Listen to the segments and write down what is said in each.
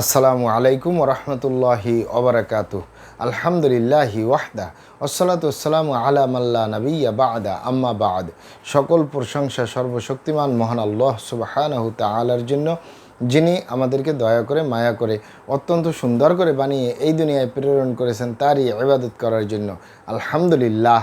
আসসালামু আলাইকুম রহমতুল্লাহি ওবরাকাত আলহামদুলিল্লাহি ওয়াহদা। আসসালাতাম আলা মাল্লা নবিয়া বাদা। আম্মা বাদ। সকল প্রশংসা সর্বশক্তিমান মহান আল্লাহ সুবাহানাহু তালার জন্য, যিনি আমাদেরকে দয়া করে, মায়া করে, অত্যন্ত সুন্দর করে বানিয়ে এই দুনিয়ায় প্রেরণ করেছেন, তারই ইবাদত করার জন্য। আলহামদুলিল্লাহ।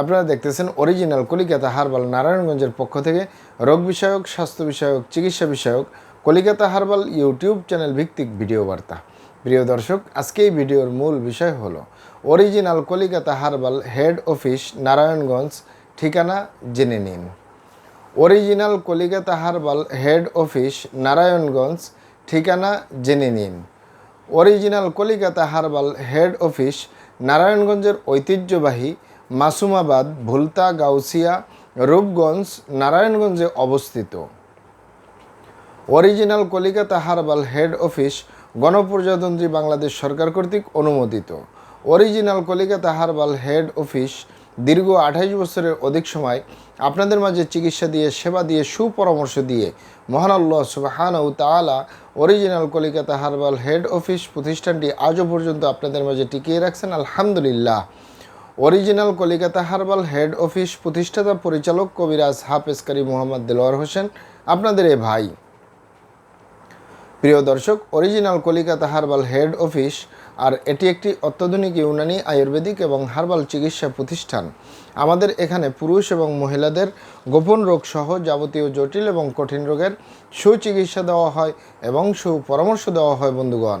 আপনারা দেখতেছেন অরিজিনাল কলিকাতা হারবাল নারায়ণগঞ্জের পক্ষ থেকে রোগ বিষয়ক, স্বাস্থ্য বিষয়ক, চিকিৎসা বিষয়ক কলিকাতা হারবাল ইউটিউব চ্যানেল ভিত্তিক ভিডিও বার্তা। প্রিয় দর্শক, আজকে এই ভিডিওর মূল বিষয় হলো original Kolikata herbal head office Narayanganj, ঠিকানা জেনে নিন। Original Kolikata herbal head office Narayanganj, ঠিকানা জেনে নিন। Original Kolikata herbal head office নারায়ণগঞ্জের ঐতিহ্যবাহী মাসুমাবাদ, ভুলতা, গাউসিয়া, রূপগঞ্জ, নারায়ণগঞ্জে অবস্থিত। Original Kolikata herbal head office গণপ্রজাতন্ত্রী বাংলাদেশ সরকার কর্তৃক অনুমোদিত। Original Kolikata herbal head office দীর্ঘ আঠাইশ বছরের অধিক সময় আপনাদের মাঝে চিকিৎসা দিয়ে, সেবা দিয়ে, সুপরামর্শ দিয়ে মহান আল্লাহ সুবাহান ও তালা original Kolikata herbal head office প্রতিষ্ঠানটি আজও পর্যন্ত আপনাদের মাঝে টিকিয়ে রাখছেন। আলহামদুলিল্লাহ। Original Kolikata herbal head office প্রতিষ্ঠাতা পরিচালক কবিরাজ হাফেজকারী মোহাম্মদ দেলোয়ার হোসেন, আপনাদের এ ভাই। প্রিয় দর্শক, original Kolikata herbal head office আর এটি একটি অত্যাধুনিক ইউনানি আয়ুর্বেদিক এবং হার্বাল চিকিৎসা প্রতিষ্ঠান। আমাদের এখানে পুরুষ এবং মহিলাদের গোপন রোগ সহ যাবতীয় জটিল এবং কঠিন রোগের সুচিকিৎসা দেওয়া হয় এবং সুপরামর্শ দেওয়া হয় বন্ধুগণ।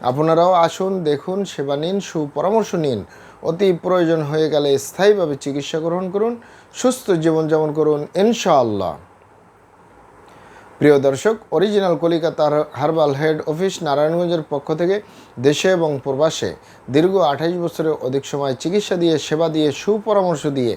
আপনারাও আসুন, দেখুন, সেবা নিন, সুপরামর্শ নিন। অতি প্রয়োজন হয়ে গেলে স্থায়ীভাবে চিকিৎসা গ্রহণ করুন, সুস্থ জীবনযাপন করুন, ইনশাআল্লাহ। প্রিয় দর্শক, অরিজিনাল কলিকাতার হার্বাল হেড অফিস নারায়ণগঞ্জের পক্ষ থেকে দেশে এবং প্রবাসে দীর্ঘ আঠাইশ বছরের অধিক সময় চিকিৎসা দিয়ে, সেবা দিয়ে, সুপরামর্শ দিয়ে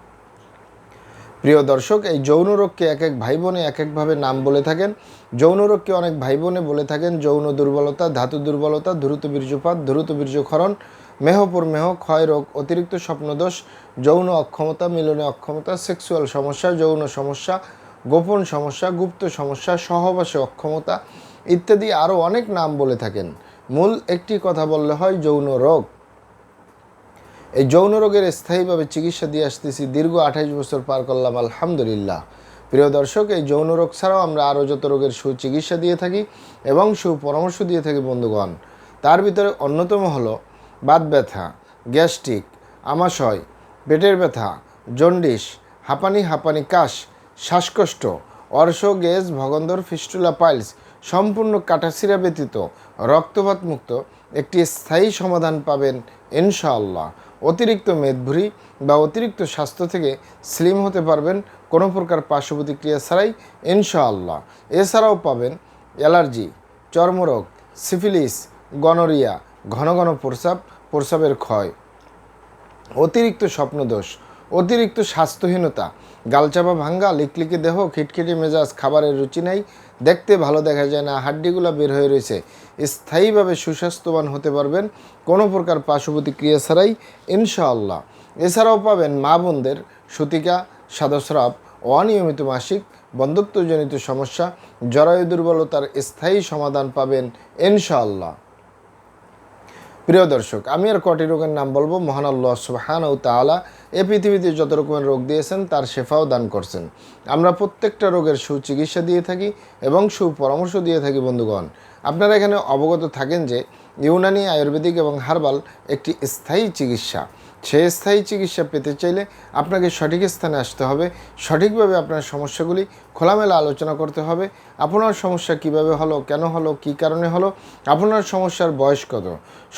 প্রিয় দর্শক, এই যৌন রোগকে এক এক ভাই বোনে এক একভাবে নাম বলে থাকেন। যৌন রোগকে অনেক ভাই বোনে বলে থাকেন। যৌন দুর্বলতা, ধাতু দুর্বলতা, দ্রুত বীর্যপাত, দ্রুত বীর্যক্ষরণ মেহপুর মেহ, ক্ষয় রোগ, অতিরিক্ত স্বপ্নদোষ, যৌন অক্ষমতা, মিলনে অক্ষমতা, সেক্সুয়াল সমস্যা, যৌন সমস্যা, গোপন সমস্যা, গুপ্ত সমস্যা, সহবাসে অক্ষমতা ইত্যাদি আরও অনেক নাম বলে থাকেন। মূল একটি কথা বললে হয় যৌন রোগ। এই যৌন রোগের স্থায়ীভাবে চিকিৎসা দিয়ে আসতেছি, দীর্ঘ আঠাইশ বছর পার করলাম, আলহামদুলিল্লাহ। প্রিয় দর্শক, এই যৌন রোগ ছাড়াও আমরা আরও যত রোগের সুচিকিৎসা দিয়ে থাকি এবং সুপরামর্শ দিয়ে থাকি, বন্ধুগণ, তার ভিতরে অন্যতম হলো বাত ব্যথা, গ্যাস্ট্রিক, আমাশয়, পেটের ব্যথা জন্ডিস হাঁপানি হাঁপানি কাশ, শ্বাসকষ্ট, অর্শ গ্যাস ভগন্দর, ফিস্টুলা, পাইলস সম্পূর্ণ কাটাসিরা ব্যতীত রক্তপাত মুক্ত একটি স্থায়ী সমাধান পাবেন ইনশাআল্লাহ। অতিরিক্ত মেদভুরি বা অতিরিক্ত স্বাস্থ্য থেকে স্লিম হতে পারবেন কোনো প্রকার পার্শ্ব প্রতিক্রিয়া ছাড়াই ইনশাআল্লাহ। এছাড়াও পাবেন অ্যালার্জি, চর্মরোগ, সিফিলিস, গনোরিয়া, ঘন ঘন প্রস্রাব প্রস্রাবের ক্ষয়, অতিরিক্ত স্বপ্নদোষ, অতিরিক্ত স্বাস্থ্যহীনতা, গালচাপা ভাঙ্গা, লিকলিকে দেহ, খিটখিটি মেজাজ, খাবারের রুচি নাই দেখতে ভালো দেখা যায় না, হাড্ডিগুলো বের হয়ে রয়েছে। স্থায়ীভাবে সুস্বাস্থ্যবান হতে পারবেন কোনো প্রকার পার্শ্বপ্রতিক্রিয়া ছাড়াই, ইনশাআল্লাহ। এছাড়াও পাবেন মা বোনদের সতিকা, সাদস্রাব, অনিয়মিত মাসিক বন্ধুত্বজনিত সমস্যা, জরায়ু দুর্বলতার স্থায়ী সমাধান পাবেন, ইনশাআল্লাহ। প্রিয় দর্শক, আমি আর কটি রোগের নাম বলব। মহান আল্লাহ সুহান ও তালা এ পৃথিবীতে যত রকমের রোগ দিয়েছেন, তার শেফাও দান করছেন। আমরা প্রত্যেকটা রোগের সুচিকিৎসা দিয়ে থাকি এবং সুপরামর্শ দিয়ে থাকি, বন্ধুগণ। আপনারা এখানে অবগত থাকেন যে ইউনানি আয়ুর্বেদিক এবং হার্বাল একটি স্থায়ী চিকিৎসা। সেই স্থায়ী চিকিৎসা পেতে চাইলে আপনাকে সঠিক স্থানে আসতে হবে। সঠিকভাবে আপনার সমস্যাগুলি খোলামেলা আলোচনা করতে হবে। আপনার সমস্যা কীভাবে হলো, কেন হলো, কী কারণে হলো, আপনার সমস্যার বয়স কত?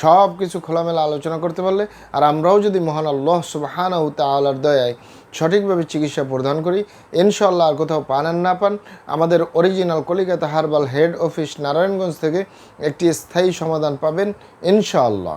সব কিছু খোলামেলা আলোচনা করতে পারলে আর আমরাও যদি মহান আল্লাহ সুবাহানা তালার দয়ায় সঠিকভাবে চিকিৎসা প্রদান করি ইনশাল্লাহ আর কোথাও পান আর না পান, আমাদের original Kolikata herbal head office Narayanganj থেকে একটি স্থায়ী সমাধান পাবেন ইনশাআল্লাহ।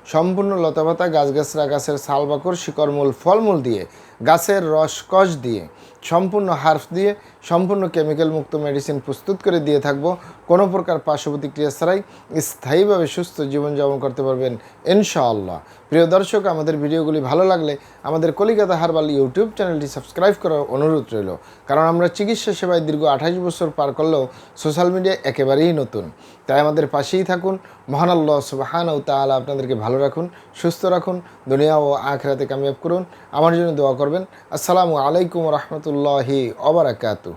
সম্পূর্ণ লতাপাতা, গাছগাছরা, গাছের ছালবাকর শিকড়মূল, ফলমূল দিয়ে, গাছের রস, কষ দিয়ে, সম্পূর্ণ হার্ফ দিয়ে, সম্পূর্ণ কেমিক্যাল মুক্ত মেডিসিন প্রস্তুত করে দিয়ে থাকব। কোনো প্রকার পার্শ্ব প্রতিক্রিয়া ছাড়াই স্থায়ীভাবে সুস্থ জীবনযাপন করতে পারবেন ইনশাআল্লাহ। প্রিয় দর্শক, আমাদের ভিডিওগুলি ভালো লাগলে আমাদের কলিকাতা হারবাল ইউটিউব চ্যানেলটি সাবস্ক্রাইব করার অনুরোধ রইল। কারণ আমরা চিকিৎসা সেবায় দীর্ঘ আঠাশ বছর পার করলেও সোশ্যাল মিডিয়া একেবারেই নতুন। তাই আমাদের পাশেই থাকুন। মহান আল্লাহ সুবাহান ও তাআলা আপনাদেরকে ভালো রাখুন, সুস্থ রাখুন, দুনিয়া ও আখরাতে কামিয়াব করুন। আমার জন্য দোয়া করবেন। আসসালামু আলাইকুম রহমতুল্লাহি অবরাকাতু